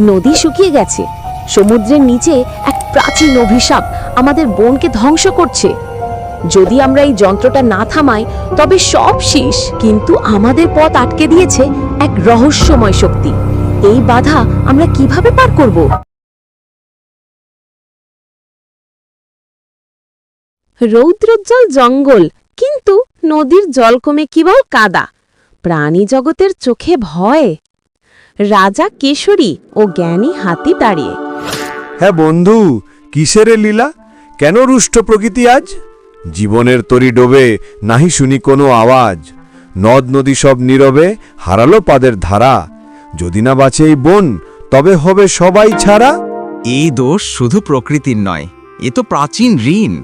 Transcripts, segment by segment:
নদী শুকিয়ে গেছে। সমুদ্রের নিচে এক প্রাচীন অভিশাপ আমাদের বনকে ধ্বংস করছে। যদি আমরা এই যন্ত্রটা না থামাই, তবে সব শেষ। কিন্তু আমাদের পথ আটকে দিয়েছে এক রহস্যময় শক্তি। এই বাধা আমরা কীভাবে পার করব? রৌদ্রোজ্জ্বল জঙ্গল, কিন্তু নদীর জল কমে কেবল কাদা। প্রাণী জগতের চোখে ভয়। রাজা কেশরী ও জ্ঞানী হাতি দাঁড়িয়ে। হ্যাঁ বন্ধু কিসের লীলা? কেন রুষ্ট প্রকৃতি আজ? জীবনের তরি ডোবে নাহি শুনি কোনো আওয়াজ। নদ নদী সব নীরবে হারালো পাদের ধারা। যদি না বাঁচে এই বন তবে হবে সবাই ছাড়া। এই দোষ শুধু প্রকৃতির নয় এ তো প্রাচীন ঋণ।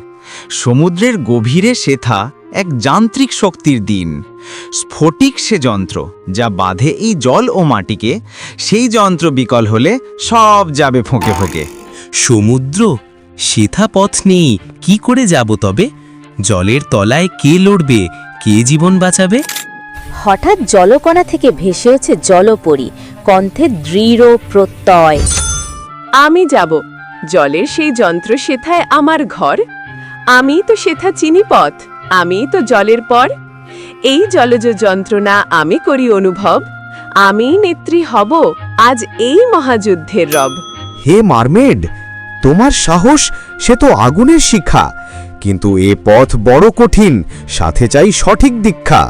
সমুদ্রের গভীরে শেথা এক যান্ত্রিক শক্তির দিন। স্ফটিক সে যন্ত্র যা বাঁধে এই জল ও মাটিকে সেই যন্ত্র বিকল হলে সব যাবে ফোঁকে ফোঁকে। সমুদ্র সেথা পথ নেই কি করে যাব তবে? জলের তলায় কে লড়বে? কে জীবন বাঁচাবে? হঠাৎ জলকণা থেকে ভেসে হচ্ছে জলপরি কণ্ঠে দৃঢ় প্রত্যয়। আমি যাব। জলের সেই যন্ত্র সেথায় আমার ঘর? আমি তো সেথা চিনি পথ। আমি তো জলের পর। এই জলজ যন্ত্রণা আমি করি অনুভব। আমি নেত্রী হব আজ এই মহাযুদ্ধের রব। হে মারমেড তোমার সাহস সে তো আগুনের শিক্ষা কিন্তু এ পথ বড় কঠিন সাথে চাই সঠিক দীক্ষা।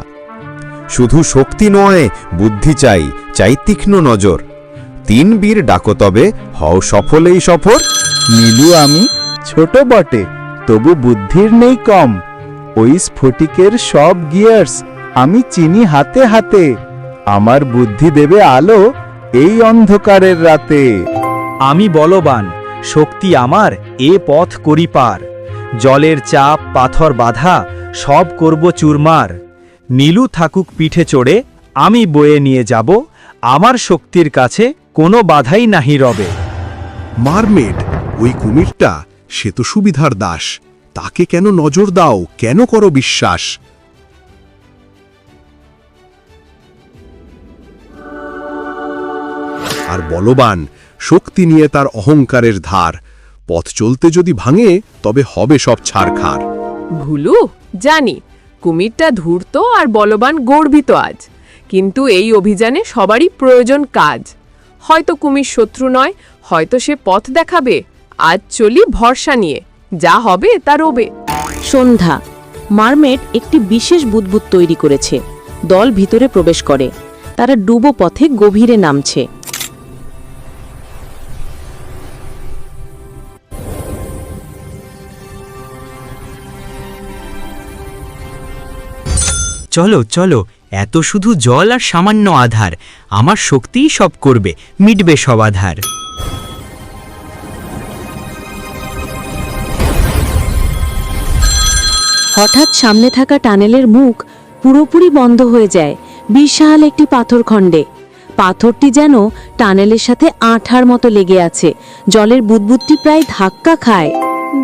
শুধু শক্তি নয় বুদ্ধি চাই চাই তীক্ষ্ণ নজর। তিন বীর ডাকো তবে হও সফলেই সফর। নীলু আমি ছোট বটে তবু বুদ্ধির নেই কম। ওই স্ফটিকের সব গিয়ার্স আমি চিনি হাতে হাতে। আমার বুদ্ধি দেবে আলো এই অন্ধকারের রাতে। আমি বলবান শক্তি আমার এ পথ করি পার জলের চাপ পাথর বাধা সব করব চুরমার। নীলু থাকুক পিঠে চড়ে আমি বয়ে নিয়ে যাব আমার শক্তির কাছে কোনো বাধাই নাহি রবে। মারমেড ওই কুমিরটা সে তো সুবিধার দাস। তাকে কেন নজর দাও? কেন করো বিশ্বাস? আর বলবান, শক্তি নিয়ে তার অহংকারের ধার। পথ চলতে যদি ভাঙে, তবে হবে সব ছাড়খার ভুলু, জানি, কুমিরটা ধূর্ত আর বলবান গর্বিত আজ। কিন্তু এই অভিযানে সবারই প্রয়োজন কাজ। হয়তো কুমির শত্রু নয়, হয়তো সে পথ দেখাবে। আজ চলি ভরসা নিয়ে। যা হবে তা রবে। সন্ধ্যা। মারমেড একটি বিশেষ বুদবুদ তৈরি করেছে। দল ভিতরে প্রবেশ করে। তারা ডুবো পথে গভীরে নামছে। চলো চলো। এত শুধু জল আর সামান্য আধার। আমার শক্তিই সব করবে। মিটবে সব আধার। হঠাৎ সামনে থাকা টানেলের মুখ পুরোপুরি বন্ধ হয়ে যায় বিশাল একটি পাথর খণ্ডে। পাথরটি যেন টানেলের সাথে আঠার মতো লেগে আছে। জলের বুদবুদটি প্রায় ধাক্কা খায়।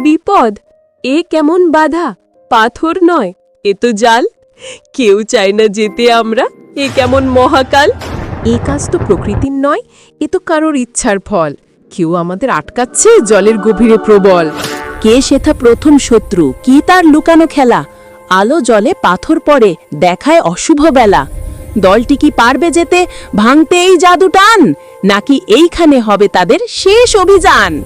বিপদ? এ কেমন বাধা? পাথর নয়, এ তো জাল। কেউ চায় না যেতে আমরা, এ কেমন মহাকাল। এ কাজ তো প্রকৃতির নয়, এ তো কারোর ইচ্ছার ফল। কেউ আমাদের আটকাচ্ছে জলের গভীরে প্রবল। কে সেথা প্রথম শত্রু? কি তার লুকানো খেলা? আলো জলে পাথর পড়ে, দেখায় অশুভ বেলা। দলটি কি পারবে যেতে? ভাঙতে এই জাদু টান? নাকি এইখানে হবে তাদের শেষ অভিযান?